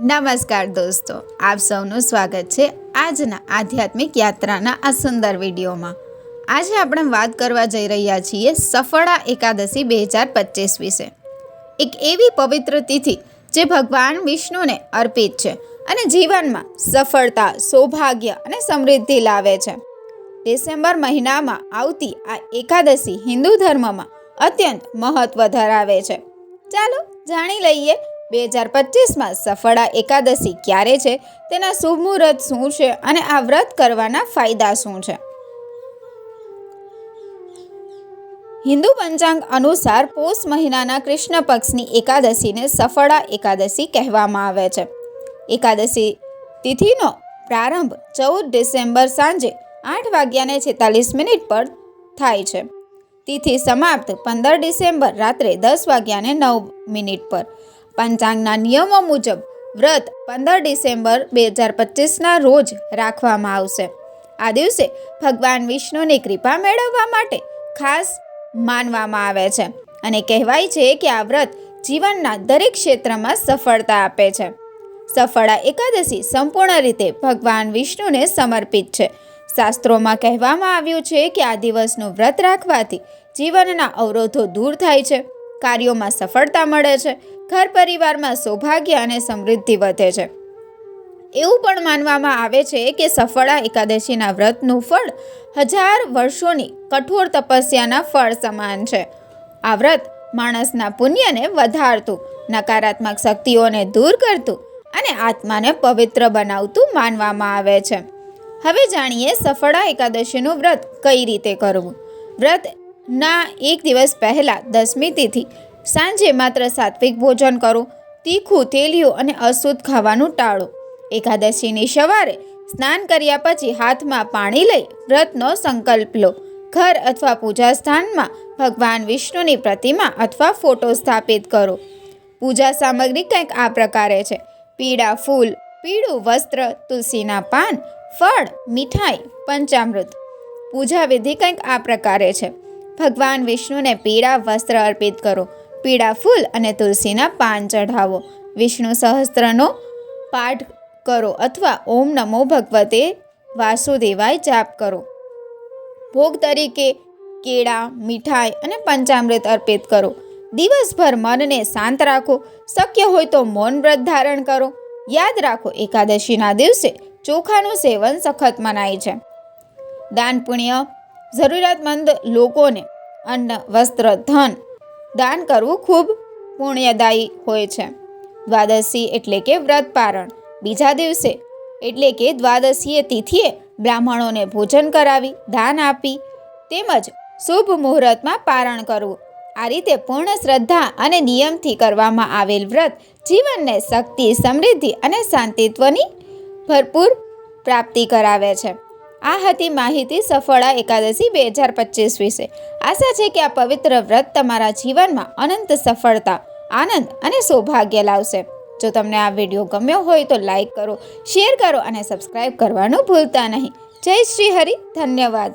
નમસ્કાર દોસ્તો, આપ સૌનું સ્વાગત છે આજના આધ્યાત્મિક યાત્રાના આ સુંદર વિડીયોમાં. આજે આપણે વાત કરવા જઈ રહ્યા છીએ સફળા એકાદશી બે હજાર પચીસ વિશે. એક એવી પવિત્ર તિથિ જે ભગવાન વિષ્ણુને અર્પિત છે અને જીવનમાં સફળતા, સૌભાગ્ય અને સમૃદ્ધિ લાવે છે. ડિસેમ્બર મહિનામાં આવતી આ એકાદશી હિન્દુ ધર્મમાં અત્યંત મહત્વ ધરાવે છે. ચાલો જાણી લઈએ બે હજાર પચીસમાં સફળા એકાદશી ક્યારે છે? તેના શુભ મુહૂર્ત શું છે? અને આ વ્રત કરવાના ફાયદા શું છે? હિન્દુ પંચાંગ અનુસાર પોષ મહિનાના કૃષ્ણ પક્ષની એકાદશીને સફળા એકાદશી કહેવામાં આવે છે. એકાદશી તિથિનો પ્રારંભ ચૌદ ડિસેમ્બર સાંજે આઠ વાગ્યાને છેતાલીસ મિનિટ પર થાય છે. તિથિ સમાપ્ત પંદર ડિસેમ્બર રાત્રે દસ વાગ્યાને નવ મિનિટ પર. પંચાંગના નિયમો મુજબ વ્રત પંદર ડિસેમ્બર બે હજાર પચીસના રોજ રાખવામાં આવશે. આ દિવસે ભગવાન વિષ્ણુની કૃપા મેળવવા માટે ખાસ માનવામાં આવે છે અને કહેવાય છે કે આ વ્રત જીવનના દરેક ક્ષેત્રમાં સફળતા આપે છે. સફળા એકાદશી સંપૂર્ણ રીતે ભગવાન વિષ્ણુને સમર્પિત છે. શાસ્ત્રોમાં કહેવામાં આવ્યું છે કે આ દિવસનું વ્રત રાખવાથી જીવનના અવરોધો દૂર થાય છે. કાર્યોમાં સફળતા મળે છે, ઘર પરિવારમાં સૌભાગ્ય અને સમૃદ્ધિ વધે છે. એવું પણ માનવામાં આવે છે કે સફળા એકાદશીના વ્રતનું ફળ હજાર વર્ષોની કઠોર તપસ્યાના ફળ સમાન છે. આ વ્રત માણસના પુણ્યને વધારતું, નકારાત્મક શક્તિઓને દૂર કરતું અને આત્માને પવિત્ર બનાવતું માનવામાં આવે છે. હવે જાણીએ સફળા એકાદશીનું વ્રત કઈ રીતે કરવું? વ્રતના એક દિવસ પહેલાં, દસમી તિથિ, સાંજે માત્ર સાત્વિક ભોજન કરો, તીખું તેલિયું અને અશુદ્ધ ખાવાનું ટાળો. એકાદશીની સવારે સ્નાન કર્યા પછી હાથમાં પાણી લઈ વ્રતનો સંકલ્પ લો. ઘર અથવા પૂજા સ્થાનમાં ભગવાન વિષ્ણુની પ્રતિમા અથવા ફોટો સ્થાપિત કરો. પૂજા સામગ્રી કંઈક આ પ્રકારે છે. પીળા ફૂલ, પીળું વસ્ત્ર, તુલસીના પાન, ફળ, મીઠાઈ, પંચામૃત. પૂજા વિધિ કંઈક આ પ્રકારે છે. ભગવાન વિષ્ણુને પીળા વસ્ત્ર અર્પિત કરો, પીળા ફૂલ અને તુલસીના પાન ચઢાવો. વિષ્ણુ સહસ્ત્રનો પાઠ કરો અથવા ઓમ નમો ભગવતે વાસુદેવાય જાપ કરો. ભોગ તરીકે કેળા, મીઠાઈ અને પંચામૃત અર્પિત કરો. દિવસભર મનને શાંત રાખો. શક્ય હોય તો મૌન વ્રત ધારણ કરો. યાદ રાખો, એકાદશીના દિવસે ચોખાનું સેવન સખત મનાય છે. દાન પુણ્ય જરૂરિયાતમંદ લોકોને અન્ન, વસ્ત્ર, ધન દાન કરવું ખૂબ પુણ્યદાયી હોય છે. દ્વાદશી એટલે કે વ્રત પારણ બીજા દિવસે એટલે કે દ્વાદશીએ તિથિએ બ્રાહ્મણોને ભોજન કરાવી, દાન આપી તેમજ શુભ મુહૂર્તમાં પારણ કરવું. આ રીતે પૂર્ણ શ્રદ્ધા અને નિયમથી કરવામાં આવેલ વ્રત જીવનને શક્તિ, સમૃદ્ધિ અને શાંતિત્વની ભરપૂર પ્રાપ્તિ કરાવે છે. આ હતી માહિતી સફળા એકાદશી બે હજાર પચીસ વિશે. આશા છે કે આ પવિત્ર વ્રત તમારા જીવનમાં અનંત સફળતા, આનંદ અને સૌભાગ્ય લાવશે. જો તમને આ વીડિયો ગમ્યો હોય તો લાઈક કરો, શેર કરો અને સબસ્ક્રાઈબ કરવાનું ભૂલતા નહીં. જય શ્રી હરિ, ધન્યવાદ.